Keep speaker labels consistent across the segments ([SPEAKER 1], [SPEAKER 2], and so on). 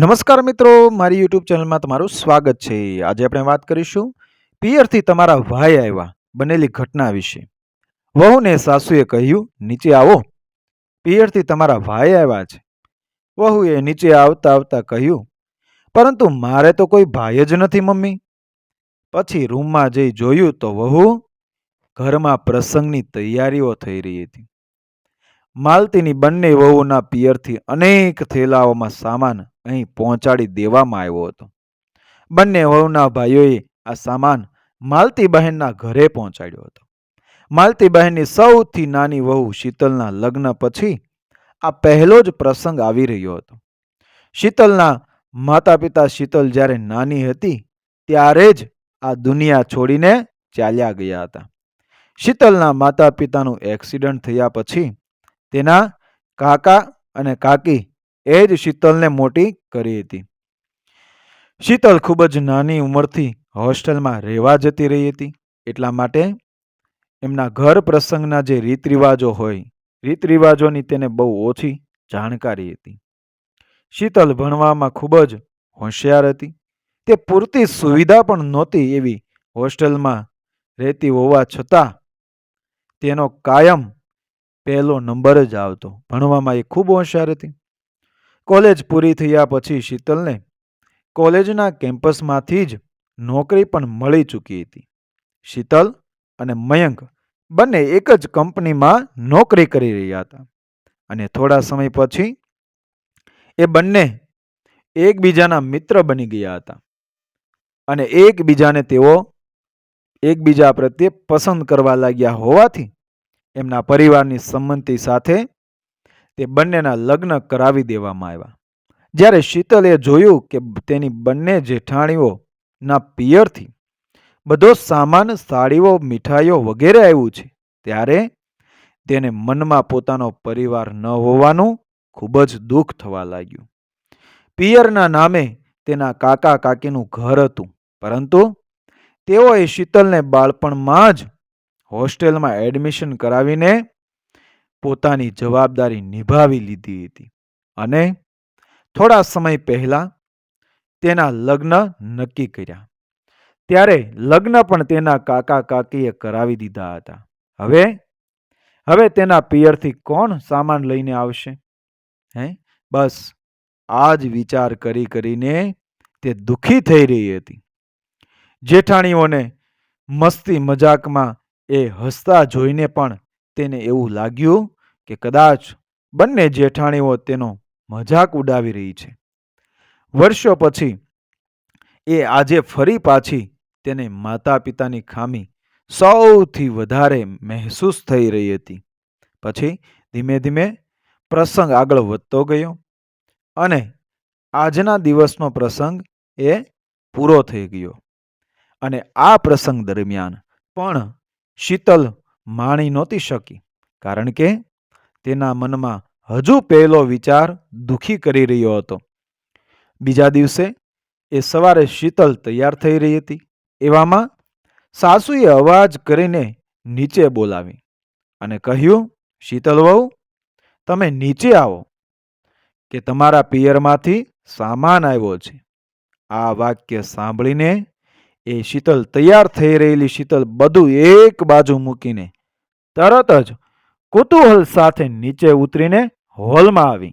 [SPEAKER 1] નમસ્કાર મિત્રો, મારી યુટ્યુબ ચેનલમાં તમારું સ્વાગત છે. આજે આપણે વાત કરીશું પિયરથી તમારા ભાઈ આવ્યા બનેલી ઘટના વિશે. વહુને સાસુએ કહ્યું, નીચે આવો. પિયરથી તમારા ભાઈ આવ્યા છે. વહુએ નીચે આવતા આવતા કહ્યું, પરંતુ મારે તો કોઈ ભાઈ જ નથી, મમ્મી. પછી રૂમમાં જઈ જોયું તો વહુ ઘરમાં પ્રસંગની તૈયારીઓ થઈ રહી હતી. માલતીની બંને વહુના પિયરથી અનેક થેલાઓમાં સામાન અહીં પહોંચાડી દેવામાં આવ્યો હતો. બંને વહુના ભાઈઓએ આ સામાન માલતી બહેનના ઘરે પહોંચાડ્યો હતો. માલતી બહેનની સૌથી નાની વહુ શીતલના લગ્ન પછી આ પહેલો જ પ્રસંગ આવી રહ્યો હતો. શીતલના માતા પિતા શીતલ જ્યારે નાની હતી, ત્યારે જ આ દુનિયા છોડીને ચાલ્યા ગયા હતા. શીતલના માતા પિતાનું એક્સિડન્ટ થયા પછી તેના કાકા અને કાકી એ જ શીતલને મોટી કરી હતી. શીતલ ખૂબ જ નાની ઉંમરથી હોસ્ટેલમાં રહેવા જતી રહી હતી. એટલા માટે એમના ઘર પ્રસંગના જે રીત રિવાજો હોય રીત રિવાજોની તેને બહુ ઓછી જાણકારી હતી. શીતલ ભણવામાં ખૂબ જ હોશિયાર હતી. તે પૂરતી સુવિધા પણ નહોતી એવી હોસ્ટેલમાં રહેતી હોવા છતાં તેનો કાયમ પહેલો નંબર જ આવતો. ભણવામાં એ ખૂબ હોશિયાર હતી. કોલેજ પૂરી થયા પછી શીતલને કોલેજના કેમ્પસમાંથી જ નોકરી પણ મળી ચૂકી હતી. શીતલ અને મયંક બંને એક જ કંપનીમાં નોકરી કરી રહ્યા હતા અને થોડા સમય પછી એ બંને એકબીજાના મિત્ર બની ગયા હતા અને એકબીજાને તેઓ એકબીજા પ્રત્યે પસંદ કરવા લાગ્યા હોવાથી એમના પરિવારની સંમતિ સાથે તે બંનેના લગ્ન કરાવી દેવામાં આવ્યા. જ્યારે શીતલે જોયું કે તેની બંને જેઠાણીઓના પિયરથી બધો સામાન, સાડીઓ, મીઠાઈઓ વગેરે આવ્યું છે, ત્યારે તેને મનમાં પોતાનો પરિવાર ન હોવાનું ખૂબ જ દુઃખ થવા લાગ્યું. પિયરના નામે તેના કાકા કાકીનું ઘર હતું, પરંતુ તેઓએ શીતલને બાળપણમાં જ હોસ્ટેલમાં એડમિશન કરાવીને પોતાની જવાબદારી નિભાવી લીધી હતી. અને થોડા સમય પહેલા તેના લગ્ન નક્કી કર્યા. ત્યારે લગ્ન પણ તેના કાકા કાકીએ કરાવી દીધા હતા. હવે હવે તેના પિયરથી કોણ સામાન લઈને આવશે? હે? બસ, આ જ વિચાર કરી કરીને તે દુઃખી થઈ રહી હતી. જેઠાણીઓને મસ્તી મજાકમાં એ હસતા જોઈને પણ તેને એવું લાગ્યું કે કદાચ બંને જેઠાણીઓ તેનો મજાક ઉડાવી રહી છે. વર્ષો પછી એ આજે ફરી પાછી તેને માતા પિતાની ખામી સૌથી વધારે મહેસૂસ થઈ રહી હતી. પછી ધીમે ધીમે પ્રસંગ આગળ વધતો ગયો અને આજના દિવસનો પ્રસંગ એ પૂરો થઈ ગયો. અને આ પ્રસંગ દરમિયાન પણ શીતલ માણી નહોતી શકી, કારણ કે તેના મનમાં હજુ પહેલો વિચાર દુઃખી કરી રહ્યો હતો. બીજા દિવસે એ સવારે શીતલ તૈયાર થઈ રહી હતી. એવામાં સાસુએ અવાજ કરીને નીચે બોલાવી અને કહ્યું, શીતલ વહુ, તમે નીચે આવો, કે તમારા પિયરમાંથી સામાન આવ્યો છે. આ વાક્ય સાંભળીને એ શીતલ તૈયાર થઈ રહેલી શીતલ બધું એક બાજુ મૂકીને તરત જ કુતૂહલ સાથે નીચે ઉતરીને હોલમાં આવી.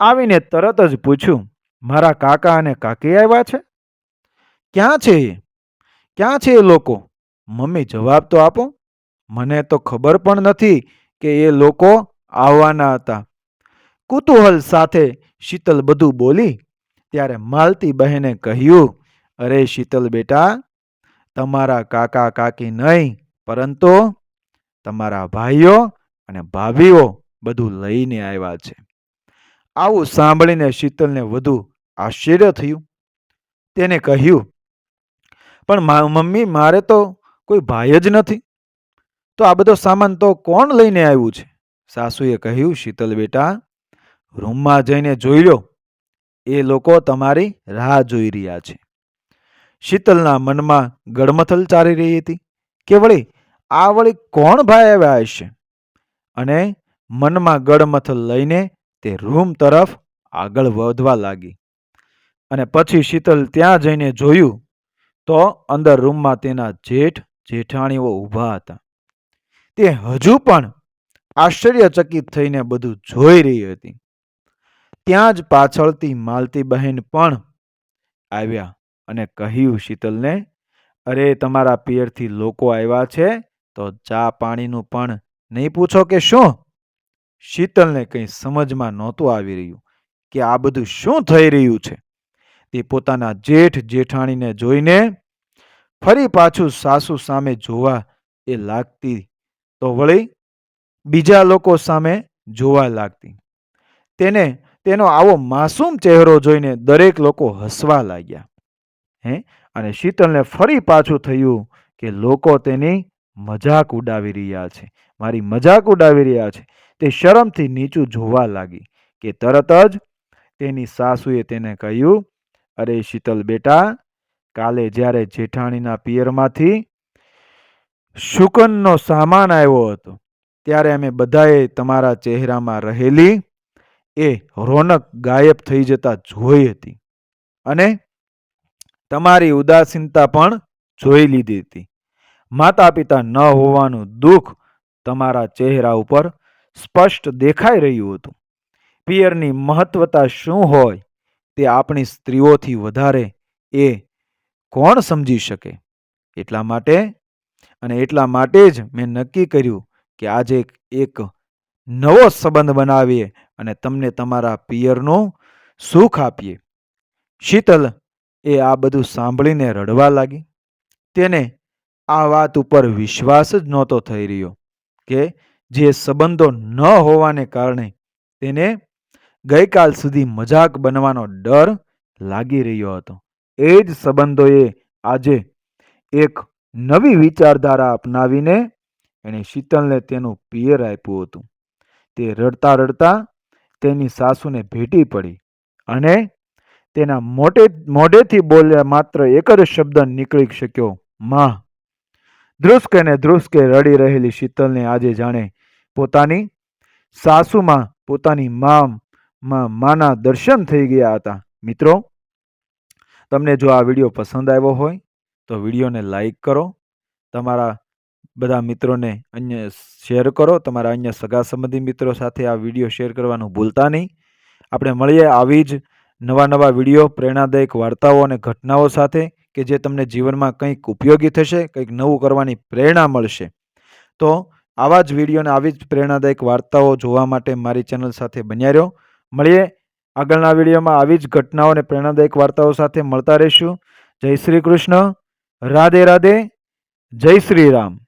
[SPEAKER 1] આવીને તરત જ પૂછ્યું, મારા કાકા અને કાકી આવ્યા છે? ક્યાં છે એ? ક્યાં છે એ લોકો? મમ્મી જવાબ તો આપો. મને તો ખબર પણ નથી કે એ લોકો આવવાના હતા. કુતૂહલ સાથે શીતલ બધું બોલી, ત્યારે માલતી બહેને કહ્યું અરે શીતલ બેટા, તમારા કાકા કાકી નહીં, પરંતુ તમારા ભાઈઓ અને ભાભીઓ બધું લઈને આવ્યા છે. આવું સાંભળીને શીતલને વધુ આશ્ચર્ય થયું. તેને કહ્યું, પણ મમ્મી, મારે તો કોઈ ભાઈ જ નથી. તો આ બધો સામાન તો કોણ લઈને આવ્યું છે? સાસુએ કહ્યું, શીતલ બેટા, રૂમમાં જઈને જોઈ લો. એ લોકો તમારી રાહ જોઈ રહ્યા છે. શીતલના મનમાં ગડમથલ ચાલી રહી હતી કે વળી આ વળી કોણ ભાઈ આવ્યા હશે? અને મનમાં ગડમથલ લઈને તે રૂમ તરફ આગળ વધવા લાગી. અને પછી શીતલ ત્યાં જઈને જોયું તો અંદર રૂમમાં તેના જેઠ જેઠાણીઓ ઊભા હતા. તે હજુ પણ આશ્ચર્યચકિત થઈને બધું જોઈ રહી હતી. ત્યાં જ પાછળથી માલતી બહેન પણ આવ્યા. અને કહ્યું શીતલને, અરે, તમારા પિયરથી લોકો આવ્યા છે, તો ચા પાણીનું પણ નહીં પૂછો કે શું? શીતલને કંઈ સમજમાં નહોતું આવી રહ્યું કે આ બધું શું થઈ રહ્યું છે. તે પોતાના જેઠ જેઠાણીને જોઈને ફરી પાછું સાસુ સામે જોવા એ લાગતી તો વળી બીજા લોકો સામે જોવા લાગતી. તેને, તેનો આવો માસૂમ ચહેરો જોઈને દરેક લોકો હસવા લાગ્યા. હે? અને શીતલને ફરી પાછું થયું કે લોકો તેની મજાક ઉડાવી રહ્યા છે. મારી મજાક ઉડાવી રહ્યા છે. તે શરમથી નીચું જોવા લાગી કે તરત જ તેની સાસુએ તેને કહ્યું, અરે શીતલ બેટા, કાલે જ્યારે જેઠાણીના પિયરમાંથી શુકનનો સામાન આવ્યો હતો, ત્યારે અમે બધાએ તમારા ચહેરામાં રહેલી એ રોનક ગાયબ થઈ જતા જોઈ હતી. અને તમારી ઉદાસીનતા પણ જોઈ લીધી હતી. માતા પિતા ન હોવાનું દુઃખ તમારા ચહેરા ઉપર સ્પષ્ટ દેખાઈ રહ્યું હતું. પિયરની મહત્વતા શું હોય તે આપણી સ્ત્રીઓથી વધારે એ કોણ સમજી શકે? એટલા માટે અને એટલા માટે જ મેં નક્કી કર્યું કે આજે એક- નવો સંબંધ બનાવીએ અને તમને તમારા પિયરનું સુખ આપીએ. શીતલ એ આ બધું સાંભળીને રડવા લાગી. તેને આ વાત ઉપર વિશ્વાસ જ નહોતો થઈ રહ્યો કે જે સંબંધો ન હોવાને કારણે તેને ગઈકાલ સુધી મજાક બનવાનો ડર લાગી રહ્યો હતો. એ જ સંબંધોએ આજે એક નવી વિચારધારા અપનાવીને એણે શીતલને તેનું પિયર આપ્યું હતું. તે રડતા રડતા તેની સાસુને ભેટી પડી અને તેના મોટે મોઢેથી બોલ્યા માત્ર એક જ શબ્દ નીકળી શક્યો, માં. ધ્રુસકે ને ધ્રુસ્કે રડી રહેલી શીતલને આજે જાણે પોતાની સાસુમાં, પોતાની માં માં માના દર્શન થઈ ગયા હતા. મિત્રો, તમને જો આ વીડિયો પસંદ આવ્યો હોય, તો વિડીયોને લાઈક કરો, તમારા બધા મિત્રોને અન્ય શેર કરો, તમારા અન્ય સગા સંબંધી મિત્રો સાથે આ વીડિયો શેર કરવાનું ભૂલતા નહીં. આપણે મળીએ આવી જ નવા નવા વીડિયો, પ્રેરણાદાયક વાર્તાઓ અને ઘટનાઓ સાથે કે જે તમને જીવનમાં કંઈક ઉપયોગી થશે, કંઈક નવું કરવાની પ્રેરણા મળશે. તો આવા જ વીડિયો અને આવી જ પ્રેરણાદાયક વાર્તાઓ જોવા માટે મારી ચેનલ સાથે બન્યા રહ્યો મળીએ આગળના વિડીયોમાં આવી જ ઘટનાઓ અને પ્રેરણાદાયક વાર્તાઓ સાથે મળતા રહીશું. જય શ્રી કૃષ્ણ. રાધે રાધે. જય શ્રી રામ.